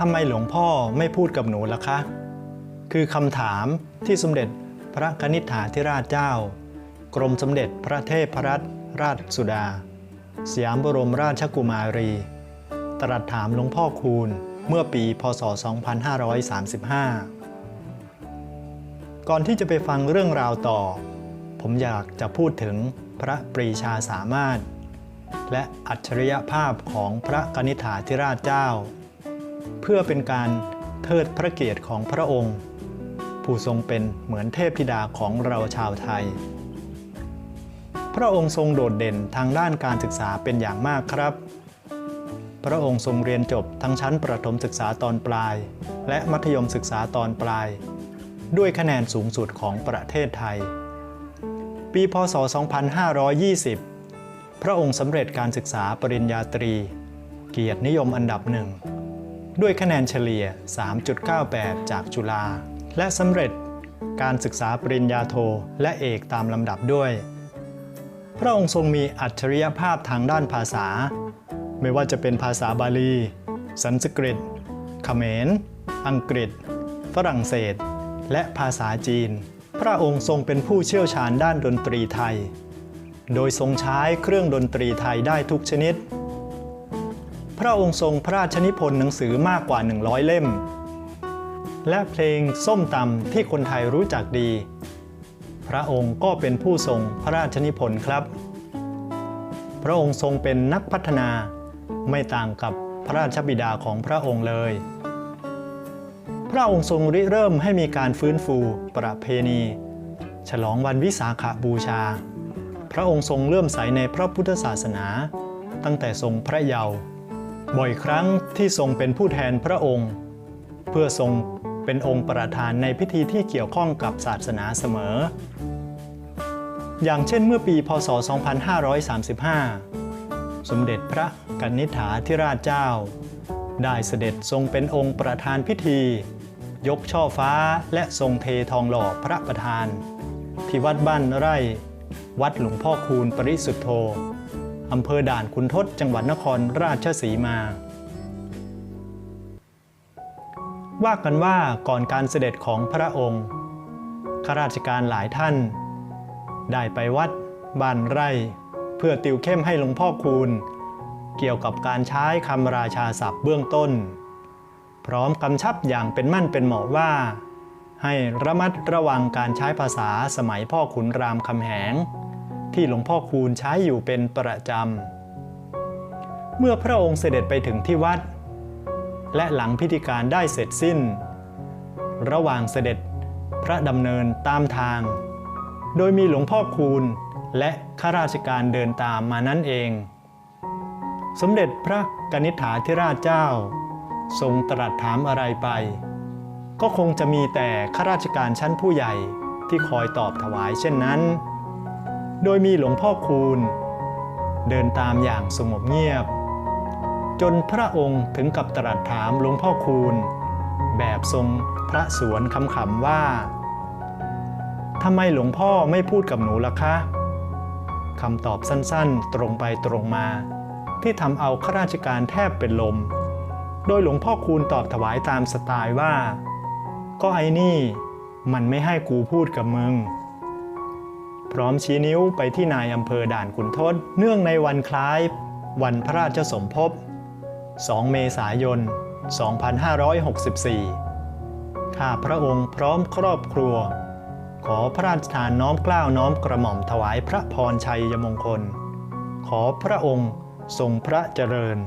ทำไมหลวงพ่อไม่พูดกับหนูล่ะคะ คือคำถามที่สมเด็จพระกนิษฐาธิราชเจ้า กรมสมเด็จพระเทพรัตนราชสุดา สยามบรมราชกุมารี ตรัสถามหลวงพ่อคูณเมื่อปีพศ 2535 ก่อนที่จะไปฟังเรื่องราวต่อ ผมอยากจะพูดถึงพระปรีชาสามารถ และอัจฉริยภาพของพระกนิษฐาธิราชเจ้า เพื่อเป็นการเทิดพระเกียรติของพระองค์ ผู้ทรงเป็นเหมือนเทพธิดาของเราชาวไทย พระองค์ทรงโดดเด่นทางด้านการศึกษาเป็นอย่างมากครับ พระองค์ทรงเรียนจบทั้งชั้นประถมศึกษาตอนปลาย และมัธยมศึกษาตอนปลาย ด้วยคะแนนสูงสุดของประเทศไทย ปีพศ 2520 พระองค์สำเร็จการศึกษาปริญญาตรี เกียรตินิยมอันดับหนึ่ง ด้วยคะแนนเฉลี่ย 3.98 จากจุฬา และสำเร็จการศึกษาปริญญาโทและเอกตามลำดับด้วย พระองค์ทรงมีอัจฉริยภาพทางด้านภาษา ไม่ว่าจะเป็นภาษาบาลี สันสกฤตเขมร อังกฤษ ฝรั่งเศส และภาษาจีน พระองค์ทรงเป็นผู้เชี่ยวชาญด้านดนตรีไทย โดยทรงใช้เครื่องดนตรีไทยได้ทุกชนิด พระองค์ทรงพระราชนิพนธ์หนังสือมากกว่า 100 เล่ม และเพลงส้มตำที่คนไทยรู้จักดี พระองค์ก็เป็นผู้ทรงพระราชนิพนธ์ครับ พระองค์ทรงเป็นนักพัฒนาไม่ต่างกับพระราชบิดาของพระองค์เลย พระองค์ทรงริเริ่มให้มีการฟื้นฟูประเพณี ฉลองวันวิสาขบูชา พระองค์ทรงเลื่อมใสในพระพุทธศาสนา ตั้งแต่ทรงพระเยาว์ บ่อยครั้งที่ทรงเป็นผู้แทนพระองค์ เพื่อทรงเป็นองค์ประธานในพิธีที่เกี่ยวข้องกับศาสนาเสมอ อย่างเช่นเมื่อปี พศ 2535 สมเด็จพระกนิษฐาธิราชเจ้า ได้เสด็จทรงเป็นองค์ประธานพิธี ยกช่อฟ้าและทรงเททองหล่อพระประธาน ที่วัดบ้านไร่ วัดหลวงพ่อคูณปริสุทธโธ อำเภอด่านคุณทศจังหวัดนครราชสีมา ว่ากันว่าก่อนการเสด็จของพระองค์ข้าราชการหลายท่าน ได้ไปวัดบ้านไร่ เพื่อติวเข้มให้หลวงพ่อคูณ เกี่ยวกับการใช้คำราชาศัพท์เบื้องต้น พร้อมกำชับอย่างเป็นมั่นเป็นเหมาะว่า ให้ระมัดระวังการใช้ภาษาสมัยพ่อขุนรามคำแหง ที่หลวงพ่อคูณใช้อยู่เป็นประจำ เมื่อพระองค์เสด็จไปถึงที่วัด และหลังพิธีการได้เสร็จสิ้น ระหว่างเสด็จพระดำเนินตามทาง โดยมีหลวงพ่อคูณและข้าราชการเดินตามมานั่นเอง สมเด็จพระกนิษฐาธิราชเจ้า ทรงตรัสถามอะไรไป ก็คงจะมีแต่ข้าราชการชั้นผู้ใหญ่ที่คอยตอบถวายเช่นนั้น โดยมีหลวงพ่อคูณ เดินตามอย่างสงบเงียบ จนพระองค์ถึงกับตรัสถามหลวงพ่อคูณ แบบทรงพระสวนคำๆว่าทำไมหลวงพ่อไม่พูดกับหนูล่ะคะคำตอบสั้นๆ ตรงไปตรงมา ที่ทำเอาข้าราชการแทบเป็นลม โดยหลวงพ่อคูณตอบถวายตามสไตล์ว่า ก็ไอ้นี่ มันไม่ให้กูพูดกับมึง พร้อมชี้นิ้วไปที่นายอำเภอด่านขุนทด เนื่องในวันคล้าย วันพระราชสมภพ 2 เมษายน 2564 ข้าพระองค์พร้อมครอบครัว ขอพระราชทานน้อมเกล้าวน้อมกระหม่อมถวายพระพรชัยมงคล ขอพระองค์ทรงพระเจริญ